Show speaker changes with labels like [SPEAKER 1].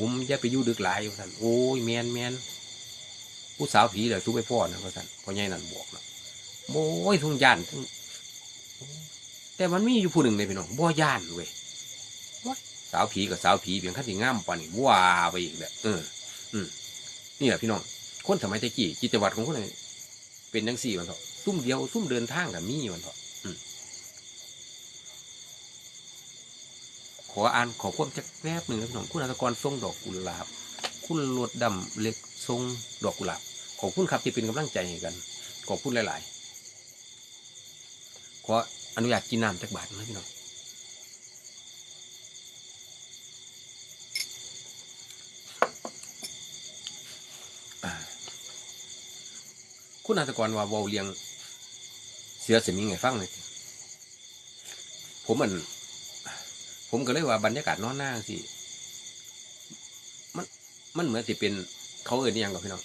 [SPEAKER 1] ผมอย่าไปยู่ดึกหลายว่ท่านโอ้ยแมนแมนผู้สาวผีเดี๋ยวทุกไปพ่อนะว่าท่านพ่อใหญ่นั่นบอกนะโอ้ยทุ่งย่านทั้งแต่มันมีอยู่ผู้หนึ่งเลยพี่น้องบ่ย่านเว้ยสาวผีกับสาวผีเพียงขั้นที่ง่ามปานนี่ว้าไปอีกแล้วเออ อืมนี่แหละพี่น้องคนสมัยตะกี้กิจวัตรของคนนี้เป็นจังสี่วันเถอะซุ่มเดียวซุ่มเดินทางกับมีวันเถอะอืม ขออ่านขอความจักแวบหนึ่งนะพี่น้องคุณอัตกรทรงดอกกุหลาบ คุณลวดดำเล็กทรงดอกกุหลาบ ขอบคุณครับที่เป็นกำลังใจให้กัน ขอบคุณหลาย ๆ ขออนุญาตกินน้ำจากบาทนะพี่น้องคุณอัตกรว่าเวาเลียง เสือสมิงไงฟังเลยผมมัน ผมก็เลยว่าบรรยากาศนอนหน้าสิมันมันเหมือนสิเป็นเขาเอ่ยนี่ยังกับพี่น้อง